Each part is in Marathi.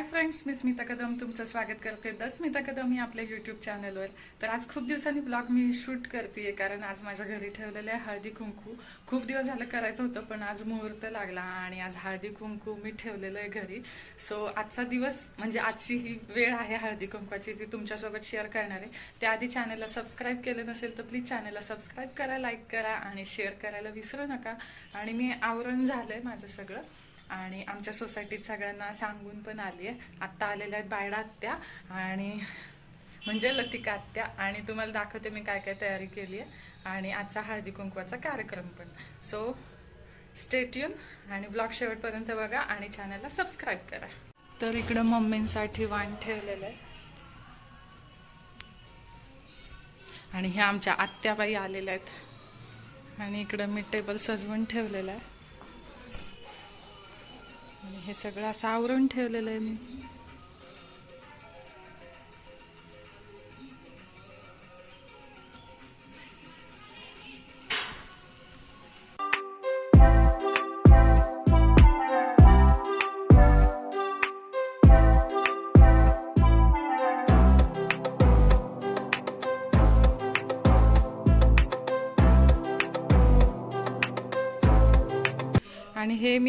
हाय फ्रेंड्स मी स्मिता कदम. तुमचं स्वागत करते द स्मिता कदम या आपल्या युट्यूब चॅनलवर तर आज खूप दिवसांनी ब्लॉग मी शूट करते कारण आज माझ्या घरी ठेवलेलं आहे हळदी कुंकू. खूप दिवस झालं करायचं होतं पण आज मुहूर्त लागला आणि आज हळदी कुंकू मी ठेवलेलं आहे घरी. सो आजचा दिवस म्हणजे आजची ही वेळ आहे हळदी कुंकवाची ती तुमच्यासोबत शेअर करणार आहे. त्याआधी चॅनलला सबस्क्राईब केलं नसेल तर प्लीज चॅनलला सबस्क्राईब करा लाईक करा आणि शेअर करायला विसरू नका. आणि मी आवरण झालं आहे माझं सगळं. आणि आमच्या सोसायटीत सगळ्यांना सांगून पण आली आहे. आत्ता आलेल्या आहेत बायडा आत्या आणि म्हणजे लतिका आत्या. आणि तुम्हाला दाखवते मी काय काय तयारी केली आहे. आणि आजचा हळदी कुंकवाचा कार्यक्रम पण. सो स्टेट्यून आणि ब्लॉग शेवटपर्यंत बघा आणि चॅनलला सबस्क्राईब करा. तर इकडं मम्मींसाठी वाण ठेवलेलं आहे. आणि ह्या आमच्या आत्याबाई आलेल्या आहेत. आणि इकडं मी टेबल सजवून ठेवलेलं आहे. आणि हे सगळं असं आवरून ठेवलेलं आहे मी.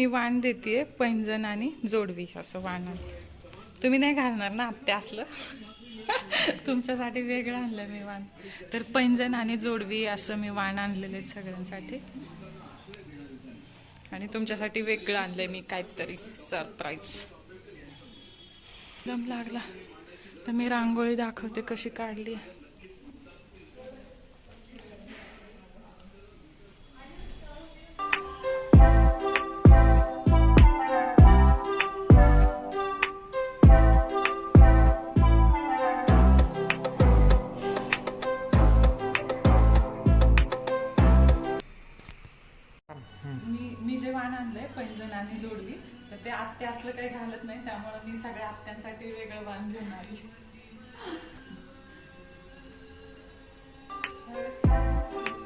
मी वाण देते पैंजण आणि जोडवी असं वाण तुम्ही नाही घालणार ना आत्या असलं? तुमच्यासाठी वेगळं आणलं मी वाण. तर पैंजण आणि जोडवी असं मी वाण आणलेलं आहे सगळ्यांसाठी. आणि तुमच्यासाठी वेगळं आणलंय मी काहीतरी सरप्राईज दम लागला. तर मी रांगोळी दाखवते कशी काढली. घालत नाही त्यामुळे मी सगळ्या आत्यांसाठी वेगळं वाण घेऊन आली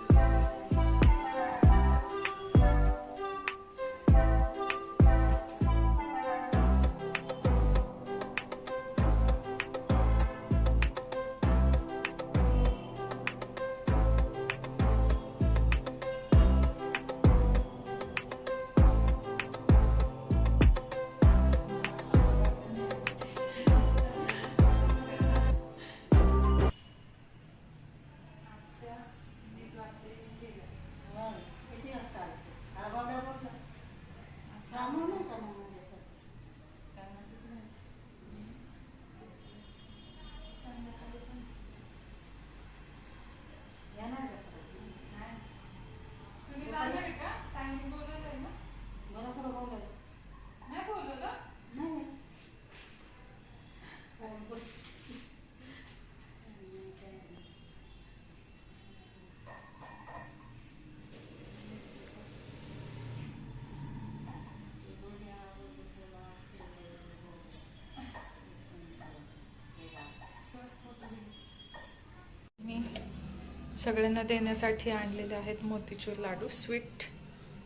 सगळ्यांना देण्यासाठी आणलेले आहेत मोतीचूर लाडू स्वीट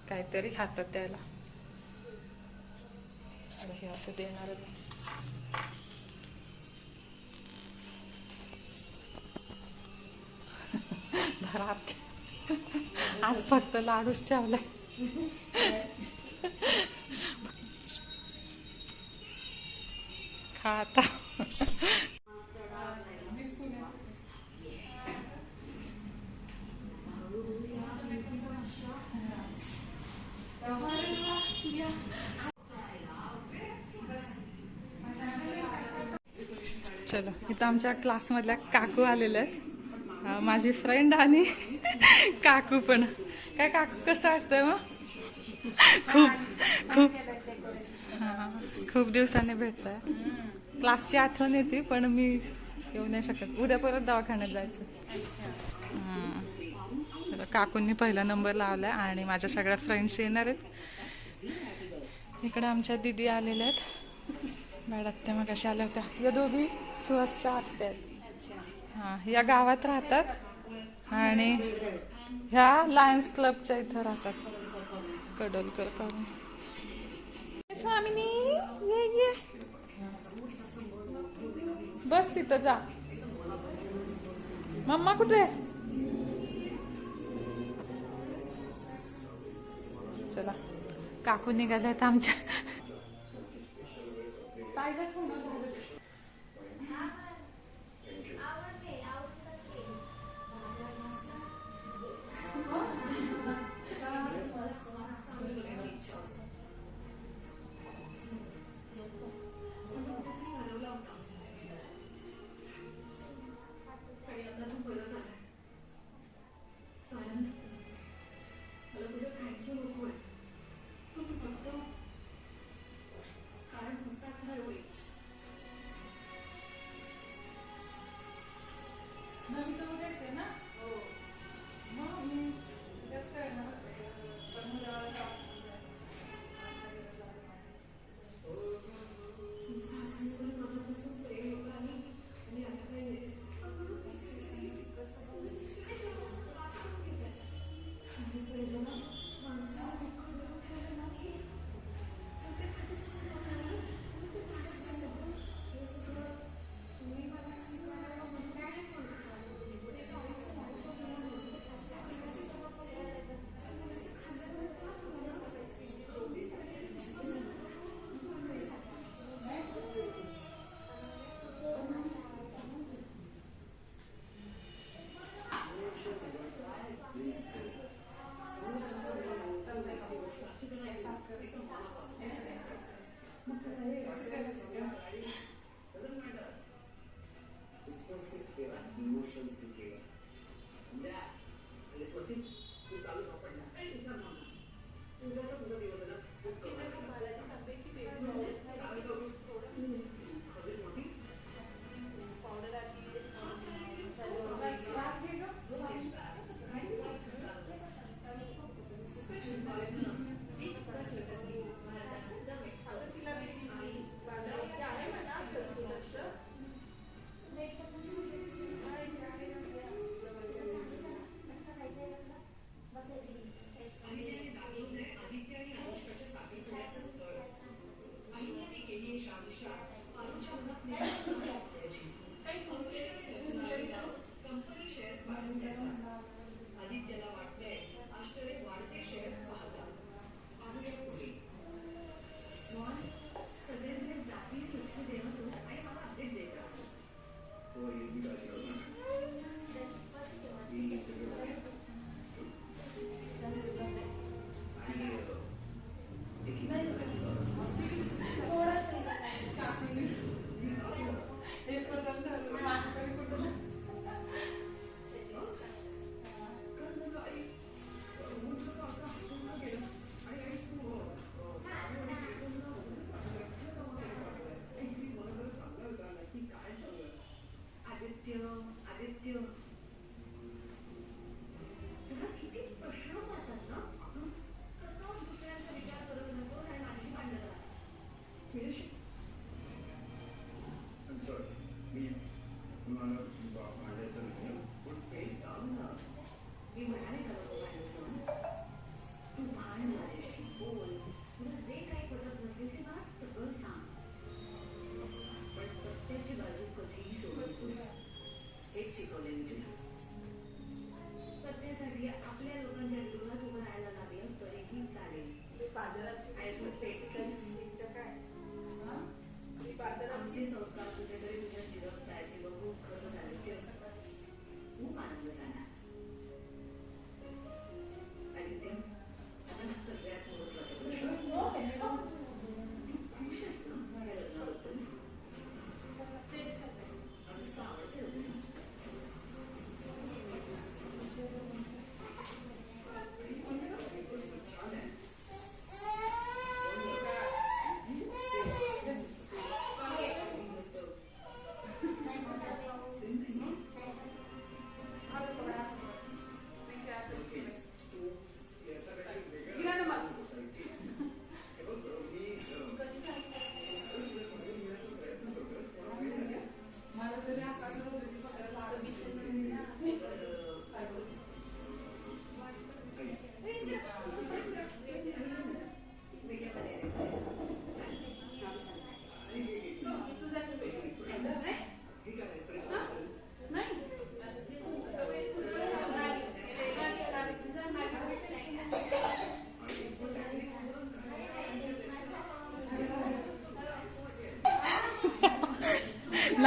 काहीतरी हातात द्यायला. हे असं देणार आहे घरात आज फक्त लाडूच ठेवलाय. खा आता चलो इथं आमच्या क्लासमधल्या काकू आलेल्या आहेत. माझी फ्रेंड आणि काकू पण. काय काकू कसं वाटतंय मग? खूप खूप. खूप दिवसांनी भेटतंय. क्लासची आठवण येते पण मी येऊ नाही शकत. उद्या परत दवाखान्यात जायचं. काकूंनी पहिला नंबर लावलाय आणि माझ्या सगळ्या फ्रेंड्स येणार आहेत. इकडे आमच्या दिदी आलेल्या आहेत. मॅडम आत्या मग कशा आल्या होत्या. या दोघी सुहासच्या आत्या आहेत. हां या गावात राहतात आणि ह्या लायन्स क्लबच्या इथं राहतात. कडोलकर काढून. स्वामिनी ये ये. बस तिथं जा. मम्मा कुठे? चला. काकू निघाल्यात आमच्या. काय गं सोनं झालं?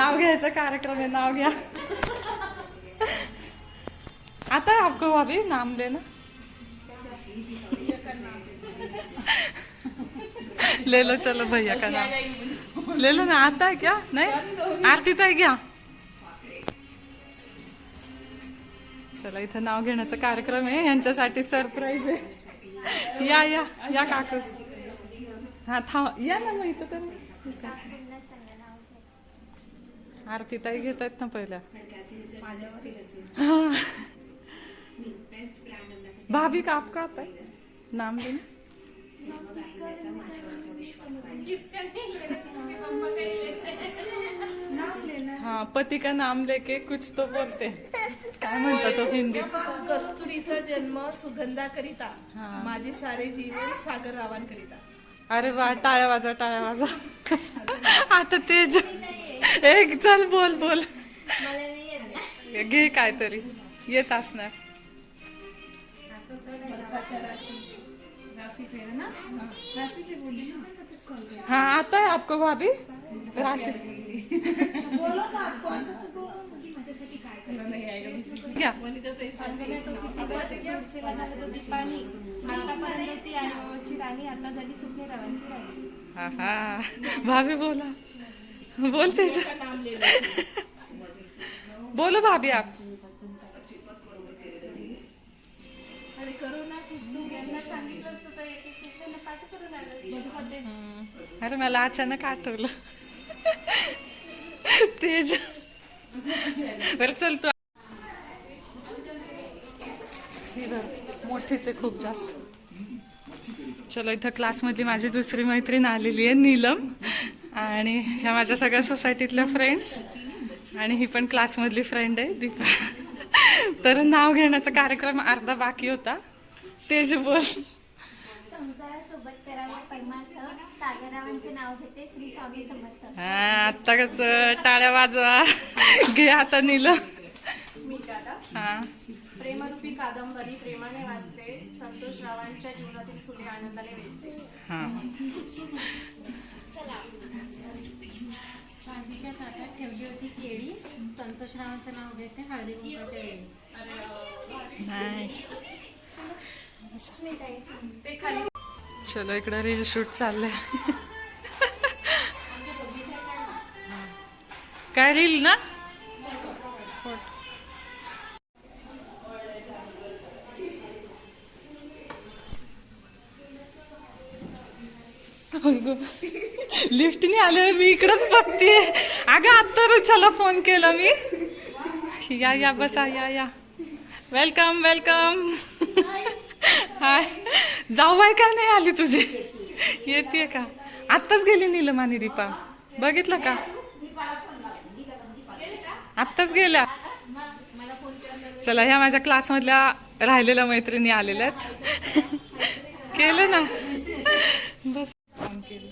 नाव घ्यायचा कार्यक्रम आहे नाव घ्या आता है आपको भाभी नाम देना. ले लो चलो भैया का नाम. ले लो ना आता है क्या? नहीं? आरती ताई घ्या चला इथं नाव घेण्याचा कार्यक्रम आहे. यांच्यासाठी सरप्राईज आहे. या या या काकू. हा थांब. या ना मग इथं तर. आरती ताई घेत आहेत ना पहिल्या। भाभी का आपका आता? है नाम लेना हाँ पति का नाम लेके कुछ तो बोलते. काय म्हणतात तो हिंदीत कस्तुरीचा जन्म सुगंधाकरिता हा. माझे सारे जीवन सागर रावांकरिता अरे वा टाळ्या वाजा टाळ्या वाजा आता तेज. एक चल बोल बोल. घे काहीतरी. येत असणार. हाँ. आता है आपको भाभी. राशि. आहे क्या हा हा. भाभी बोला. बोल तेज नाम लिहिलं बोलो भाभी आप. अरे मला अचानक आठवलं. तेज. बरं चल तू. धर. मोठीच आहे खूप जास्त. चलो इथं क्लासमधली माझी दुसरी मैत्रीण आलेली आहे नीलम. आणि ह्या माझ्या सगळ्या सोसायटीतल्या फ्रेंड्स आणि ही पण क्लासमधली फ्रेंड आहे दीपा. तर नाव घेण्याचा कार्यक्रम अर्धा बाकी होता. तेज बोल संसारासोबत करावं परमार्थ सागररावांचे नाव घेते श्री स्वामी समर्थ. हा आता कसं टाळ्या वाजवा. घे आता हा. प्रेमरूपी कादंबरी प्रेमाने वाचते संतोष रावांच्या जीवनातील फुले आनंदाने वेचते. हा. चांदीच्या ताटात ठेवली होती केळी. संतोषरावांचं नाव घेते हळदी कुंकाच्या वेळी. चलो इकडे रील शूट चाललंय. काय रील ना? लिफ्टने आले मी इकडच बघते अगं आत्ता रुचाला फोन केला मी. या या बसा या या. वेलकम वेलकम हाय जाऊ बाय का नाही आली तुझी? येते का? आत्ताच गेली नीलम आणि दीपा. बघितलं का? आत्ताच गेल्या. चला ह्या माझ्या क्लासमधल्या राहिलेल्या मैत्रिणी आलेल्या आहेत. केलं ना बस काम केलं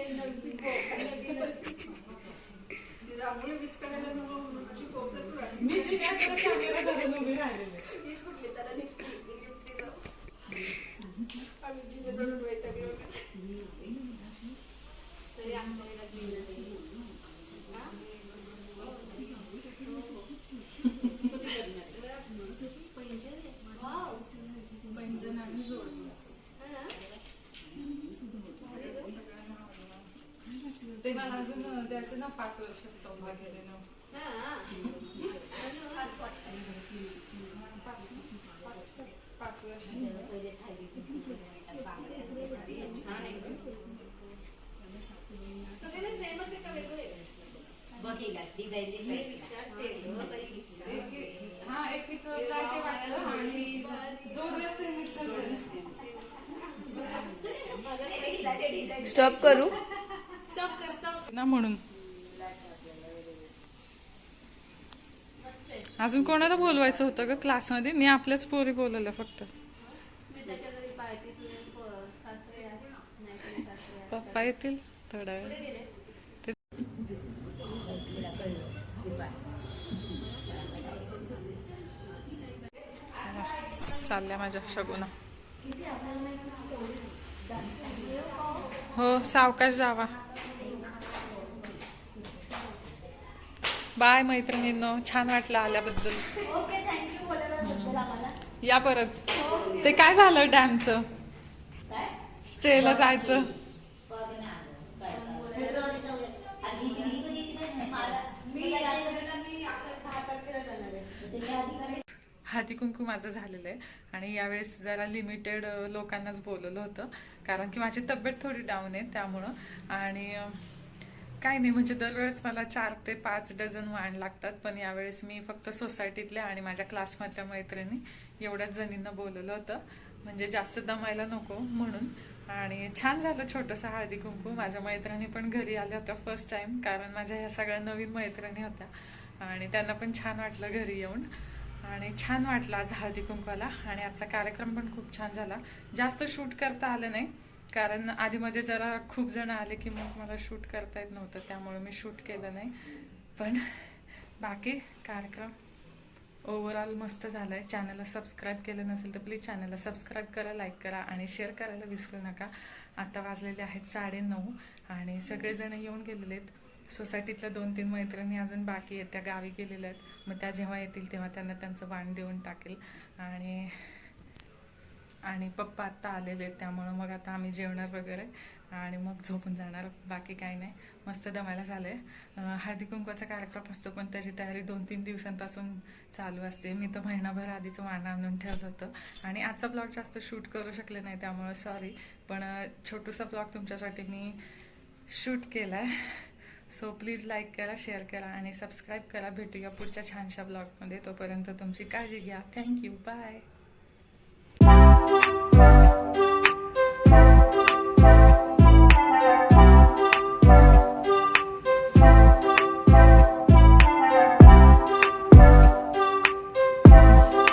मी जिन्याकडे कॅमेरा धरून उभी राहिलेले मला अजून द्यायचं ना पाच वर्ष सौभाग्य गेले ना पाच वर्ष आणि जो ड्रेस आहे स्टॉप करू स्टॉप कर स्टॉप ना म्हणून अजून कोणाला बोलवायचं होतं ग क्लासमध्ये? मी आपल्याच पोरी बोलवल्या फक्त. पप्पा येतील? थोडा वेळ. ते- चालल्या माझ्या शगुना. हो सावकाश जावा. बाय मैत्रिणींनो छान वाटलं आल्याबद्दल. या परत. ते काय झालं डॅमचं? स्टेला जायचं. हळदी कुंकू माझं झालेलं आहे. आणि यावेळेस जरा लिमिटेड लोकांनाच बोलवलं होतं. कारण की माझी तब्येत थोडी डाऊन आहे त्यामुळं. आणि काय नाही म्हणजे दरवेळेस मला चार ते पाच डझन वाण लागतात पण यावेळेस मी फक्त सोसायटीतल्या आणि माझ्या क्लासमधल्या मैत्रिणी एवढ्याच जणींना बोलवलं होतं. म्हणजे जास्त दमायला नको म्हणून. आणि छान झालं छोटंसं हळदी कुंकू. माझ्या मैत्रिणी पण घरी आल्या होत्या फर्स्ट टाइम कारण माझ्या ह्या सगळ्या नवीन मैत्रिणी होत्या. आणि त्यांना पण छान वाटलं घरी येऊन. आणि छान वाटलं आज हळदी कुंकवाला. आणि आजचा कार्यक्रम पण खूप छान झाला. जास्त शूट करता आलं नाही. कारण आधीमध्ये जरा खूप जण आले की मग मला शूट करता येत नव्हतं त्यामुळे मी शूट केलं नाही. पण बाकी कार्यक्रम ओव्हरऑल मस्त झालं आहे चॅनलला सबस्क्राईब केलं नसेल तर प्लीज चॅनलला सबस्क्राईब करा लाईक करा आणि शेअर करायला विसरू नका. आता वाजलेले आहेत साडेनऊ आणि सगळेजण येऊन गेलेले आहेत. सोसायटीतल्या दोन तीन मैत्रिणी अजून बाकी आहेत त्या गावी गेलेल्या आहेत. मग त्या जेव्हा येतील तेव्हा त्यांना त्यांचं वाण देऊन टाकेल. आणि आणि पप्पा आत्ता आलेले आहेत त्यामुळं मग आता आम्ही जेवणार वगैरे. आणि मग झोपून जाणार बाकी काही नाही. मस्त दमायला झालंय. आहे हळदी कुंकवाचा कार्यक्रम असतो पण त्याची तयारी दोन तीन दिवसांपासून चालू असते. मी तर महिनाभर आधीचं वाण आणून ठेवलं होतं. आणि आजचा ब्लॉग जास्त शूट करू शकले नाही त्यामुळं सॉरी पण छोटूसा ब्लॉग तुमच्यासाठी मी शूट केला आहे सो प्लीज लाईक करा शेअर करा आणि सबस्क्राईब करा. भेटूया पुढच्या छानशा ब्लॉगमध्ये तोपर्यंत तुमची काळजी घ्या. Thank you bye